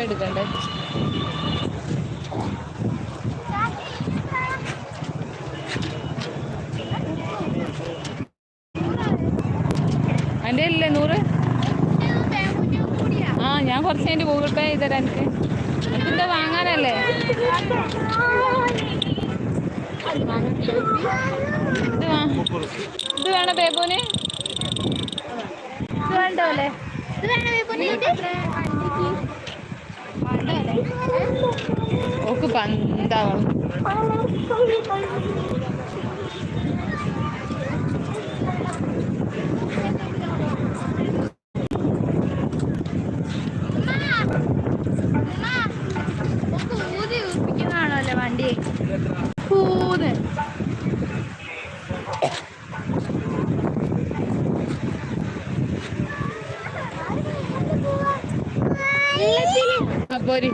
പേ Google പേ എടുക്കണ്ടേ? എന്റെ ഇല്ലേ നൂറ്? ആ ഞാൻ കുറച്ച് കഴിഞ്ഞ് ഗൂഗിൾ പേ ചെയ്ത് തരാം എനിക്ക്. എനിക്കിത് വാങ്ങാനല്ലേ? ഇത് വാ. ഇത് വേണം ബേബുന് ഇത് വേണ്ടോ അല്ലേ? ఒక్క పందాం അപ്പൊ ഒരു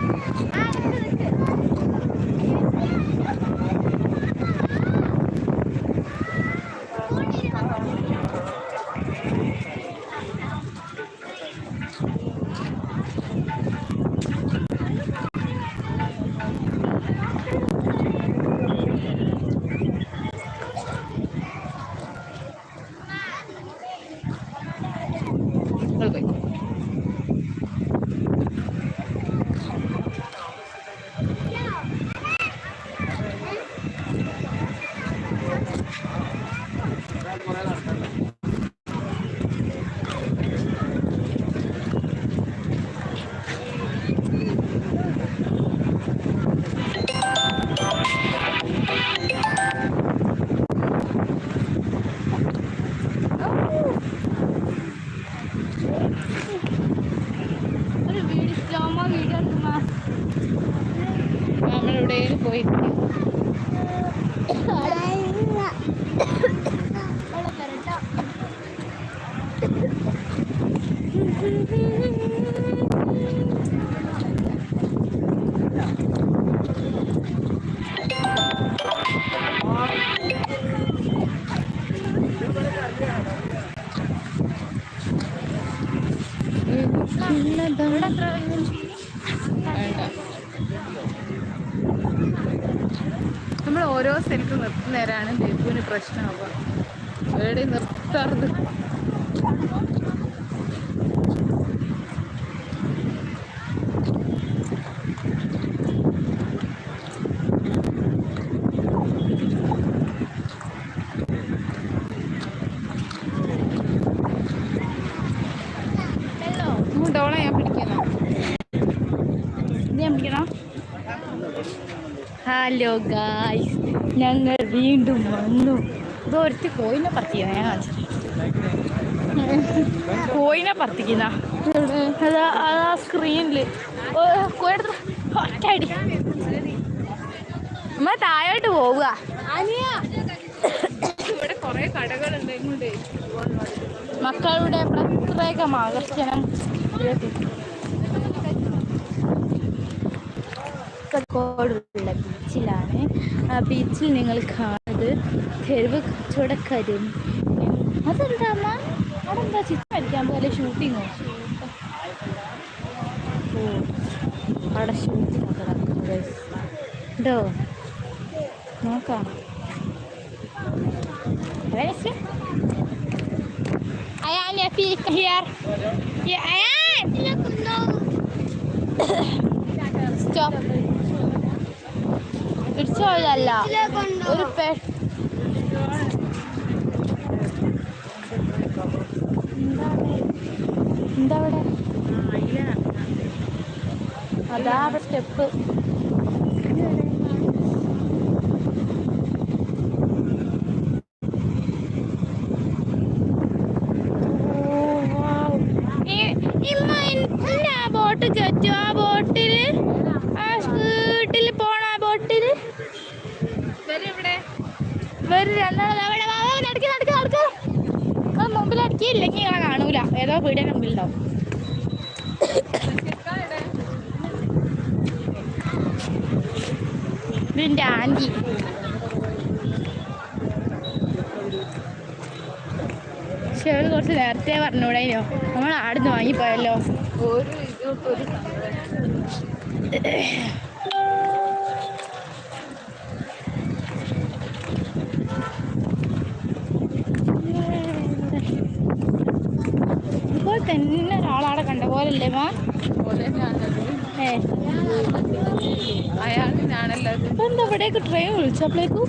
നമ്മൾ ഓരോ സ്ഥലത്ത് നിർത്തുന്നേരാണ് ബേബുവിന് പ്രശ്നമാവുക. എവിടെ നിർത്താറുണ്ട്. ഇത് ഹലോ ഗായ്സ് ഞങ്ങൾ വീണ്ടും വന്നു. ഇതൊരുത്തി കോയിനെ പത്തിക്കുന്ന ഞാൻ കാണിച്ചു. കോയിനെ പത്തിക്കുന്ന അതാ അതാ സ്ക്രീനിൽ കോയെടുത്ത് നമ്മ താഴോട്ട് പോവുക. ഇവിടെ കുറെ കടകളുണ്ട് ഇങ്ങോട്ട്. മക്കളുടെ പ്രത്യേക ആകർഷണം. ആ ബീച്ചിൽ നിങ്ങൾ കാണുന്നത് തെരുവ് കച്ചവടക്കാരും അതെന്താ അമ്മ? അതെന്താ? ചിത്രം അടിക്കാൻ പോലെ ഷൂട്ടിങ്ങോ ഓ? അവിടെ ഷൂട്ടിങ് ഒക്കെ നടക്കുന്നത് ഉണ്ടോ? നോക്കാം. pick ഇടിച്ചോഴല്ല ഒരു എന്താ അവിടെ? അതാ സ്റ്റെപ്പ്. ബോട്ട് ചുറ്റും ആ ബോട്ടിൽ ആ വീട്ടിൽ പോണ ആ ബോട്ടിൽ ഇവിടെ വേറെ രണ്ടാമത് അവിടെ വാ, വാ, മുമ്പിൽ അടിക്കില്ലെങ്കിൽ ഞാൻ കാണൂല. ഏതോ വീടിന്റെ മുമ്പിലുണ്ടാവും. ആന്റി പക്ഷെ അവൾ കുറച്ച് നേരത്തെ പറഞ്ഞൂടായിനോ നമ്മൾ ആടുന്ന് വാങ്ങിപ്പോയല്ലോ. ഒരു ഇത് ഒരു ഇപ്പോൾ തന്നെ ഒരാളവിടെ പോലല്ലേ മാ എന്താ ഇവിടേക്ക് train വിളിച്ചപ്പോഴേക്കും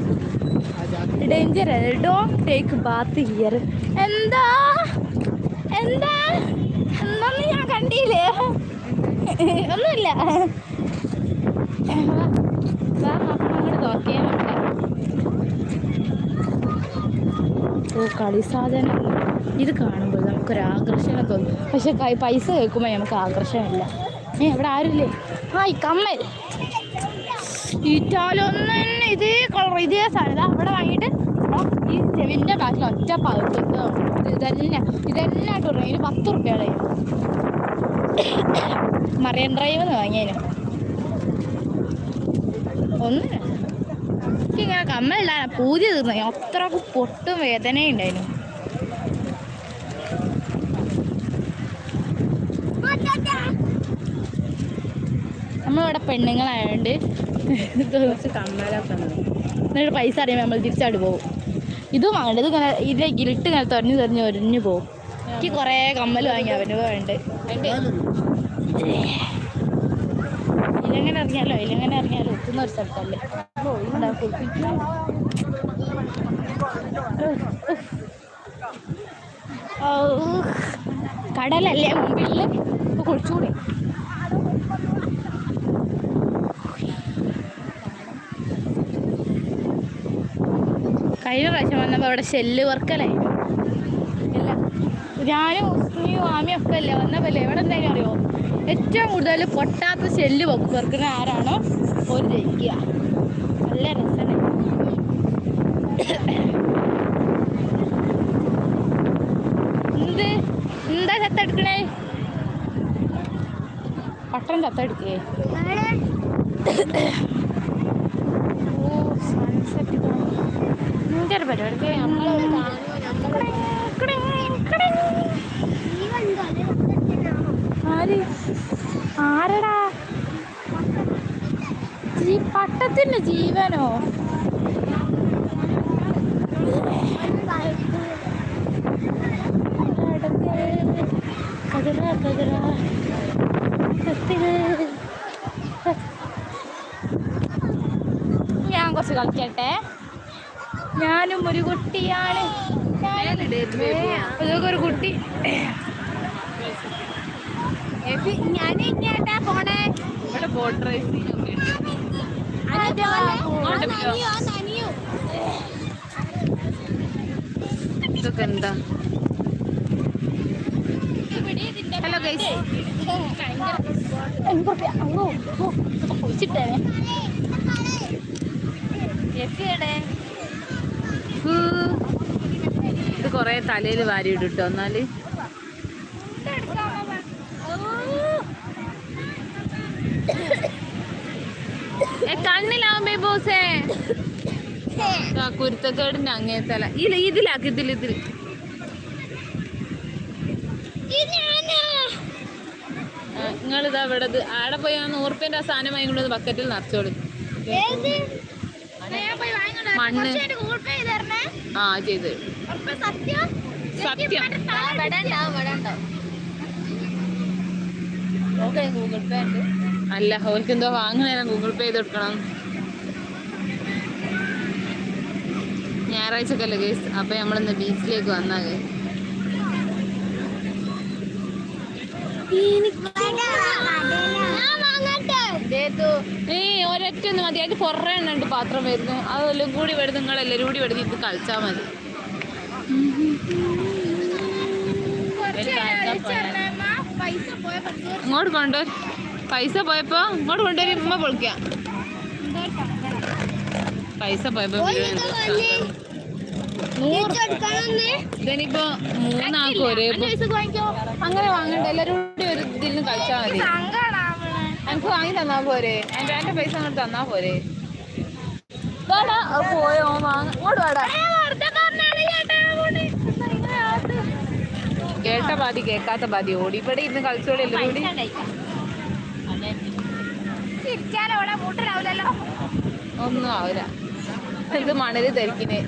danger don't take bath here എന്താ? എന്താ? എന്നൊന്നും ഞാൻ കണ്ടില്ലേ? ഒന്നുമില്ല. കളി സാധനം. ഇത് കാണുമ്പോൾ നമുക്കൊരു ആകർഷണം തോന്നും. പക്ഷെ പൈസ കേൾക്കുമ്പോൾ നമുക്ക് ആകർഷണമില്ല. ഏ ഇവിടെ ആരുമില്ലേ? ആ ഈ കമ്മൽ. ഈറ്റാലൊന്നും ഇതേ കളർ ഇതേ സാധനം. അവിടെ വാങ്ങിയിട്ട് ഈ ചെവിന്റെ ബാക്കിൽ ഒറ്റ പകുത്ത് ഇതന്നെ ഇതന്നെ ടൂർ ഇതിന് പത്ത് റുപ്യാണ് മറിയൻ ഡ്രൈവ് എന്ന് വാങ്ങിയതിന് ഒന്നും ഇങ്ങനെ കമ്മലിടാൻ പൂതി തീർന്നു അത്രയ്ക്ക് പൊട്ടും വേദനയും നമ്മളിവിടെ പെണ്ണുങ്ങളായതുകൊണ്ട് ഉണ്ട്. എന്നിട്ട് പൈസ അറിയുമ്പോൾ നമ്മൾ തിരിച്ചാട് പോകും ഇതും വേണ്ടത് ഇത് ഇങ്ങനെ ഇതിലെ ഗിൽട്ട് ഇങ്ങനെ തുറഞ്ഞു തെരഞ്ഞു ഒരിഞ്ഞു പോകും എനിക്ക് കുറേ കമ്മൽ വാങ്ങി അവന് വേണ്ട. ഇല്ലെങ്ങനെ ഇറങ്ങിയാലോ ഇല്ലെങ്ങനെ ഇറങ്ങിയാലോ എത്തുന്ന ഒരു സ്ഥലത്തല്ലേ. കടലല്ലേ മുമ്പിൽ കുളിച്ചുകൂടി കഴിഞ്ഞ പ്രാവശ്യം വന്നപ്പോൾ അവിടെ ഷെല്ല് വർക്കലായിരുന്നു അല്ല? ഞാനും ഉസ്മിയും ആമിയും ഒക്കെ അല്ലേ വന്നപ്പോൾ എവിടെ എന്തായാലും അറിയോ? ഏറ്റവും കൂടുതൽ പൊട്ടാത്ത ഷെല്ല് വർക്കുന്ന ആരാണോ ഒരു ജയിക്കുക. നല്ല രസമാണ് എന്ത്? എന്താ ചത്തെടുക്കണേ? പട്ടം ചത്തെടുക്കേ ഓ സൺസെറ്റ് ആരടാ? ജീ ജീവനോ? ഞാൻ കുറച്ച് കളിക്കട്ടെ. ഞാനും ഒരു കുട്ടിയാണ് ഇതൊക്കെ ഒരു കുട്ടി ഞാൻ ഇങ്ങോട്ടാ പോണേ ഇവിടെ ബോട്ട് റേസിംഗ് ഒക്കെ ഇതൊക്കെ എന്താ ഹലോ ഗൈസ് കുളിച്ചിട്ടേ ഇത് കൊറേ തലയിൽ വാരി ഇടട്ടോ എന്നാൽ കണ്ണിലാവുമ്പേ ബോസേ. കുരുത്തക്കേടിന്റെ അങ്ങേ തല. ഇല്ല ഇതിലാക്കി ഇതിൽ ഇതിൽ നിങ്ങളിതാ ഇവിടെ ആടെ പോയി ആ ആ സാധനം വാങ്ങിക്കൊണ്ട് ബക്കറ്റിൽ നിറച്ചോളി. മണ്ണ് ആ ചെയ്ത്. സത്യം. അല്ല അവർക്ക് എന്തോ വാങ്ങുന്നേരം ഗൂഗിൾ പേ ചെയ്ത് കൊടുക്കണം. അല്ലേ ഗേസ് അപ്പൊ നമ്മളിന്ന് ബീച്ചിലേക്ക് വന്നാ guys. ഏയ് ഒരൊറ്റ ഒന്ന് മതി. അതിന് കുറേ എണ്ണുണ്ട് പാത്രം വരുന്നു അതെല്ലാം കൂടി വരുന്നു നിങ്ങൾ എല്ലാവരും കൂടി വരുന്ന ഇത് കളിച്ചാൽ മതി. ഇങ്ങോട്ട് കൊണ്ടു പൈസ പോയപ്പോ ഇങ്ങോട്ട് കൊണ്ടുവരും ഉമ്മ പൊളിക്കാം. പൈസ പോയപ്പോ ഇതിനിപ്പോ മൂന്നാൾക്കും ഒരേ അങ്ങനെ വാങ്ങണ്ട. എല്ലാരും കൂടി ഒരു ഇതിൽ കളിച്ചാൽ മതി. എനിക്ക് വാങ്ങി തന്നാ പോരെ. എന്റെ എന്റെ പൈസ അങ്ങോട്ട് തന്നാ പോരെ. വേടാ പോയോ വാങ്ങ. ഇങ്ങോട്ട് വേടാ. കേട്ട പാതി കേക്കാത്ത പാതി. ഓടി. ഇവിടെ ഇന്ന് കളിച്ചോളിയല്ലോ ഓടി കൂടി. ഒന്നും ആവില്ല. ഇത് മണൽ ധരിക്കുന്നേ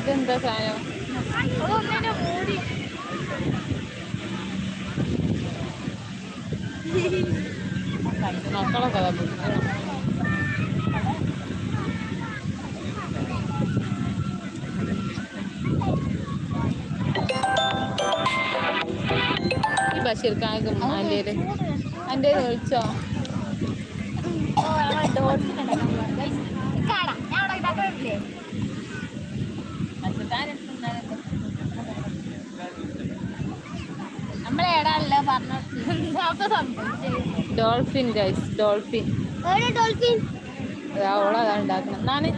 ഇതെന്താ സാധനം? മൂടി. മക്കളെ കഥ ഈ ബഷീർ കാക്കും എന്റെ എന്റെ വിളിച്ചോ? Dolphin dolphin guys dolphin. Dolphin? ഓളതാ ഉണ്ടാക്കണം നാന്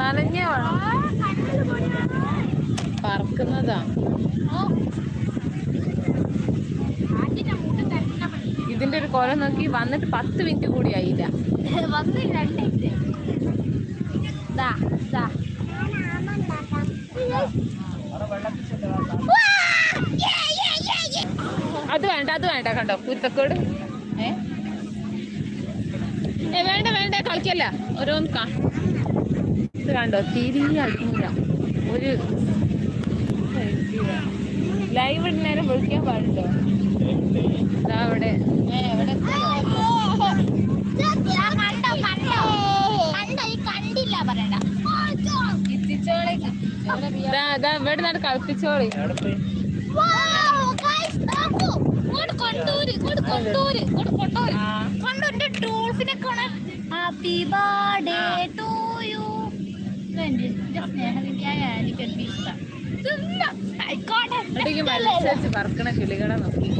നനഞ്ഞ വേണം പറക്കുന്നതാ. ഇതിന്റെ ഒരു കൊല നോക്കി വന്നിട്ട് പത്ത് മിനിറ്റ് കൂടി ആയില്ല. വന്ന് വേണ്ട അത് വേണ്ട കണ്ടോ? കുരുത്തക്കോട്. ഏ? വേണ്ട വേണ്ട കളിക്കല്ല. ഓരോന്ന് കാ ഇത് കണ്ടോ? തിരി അടിക്കില്ല ഒരു ലൈവ് ഇടുന്നേരം വിളിക്കാൻ പാടുണ്ടോ അവിടെ. എവിടെ കണ്ടോ കണ്ടോ കണ്ടോ ഈ കണ്ടില്ല പറയണ്ട ഇതാ ഇതാ ഇവിടെ നിന്ന് കളിപ്പിച്ചോളി കൊണ്ടൂര് ഇങ്ങോട്ട് കൊണ്ടൂര് ഇങ്ങോട്ട് കൊണ്ടൂര്. കൊണ്ടൂരിന്റെ ഡോൾഫിനെ കാണാൻ? ഹാപ്പി ബർത്ത്ഡേ ടു യു എന്റെ സ്നേഹനിക്കായ എനിക്ക് എനിക്ക് ഇഷ്ടം. ആയിക്കോട്ടെ ഇടയ്ക്ക് മത്സരിച്ച് പറക്കണ കിളികളെ നോക്കി.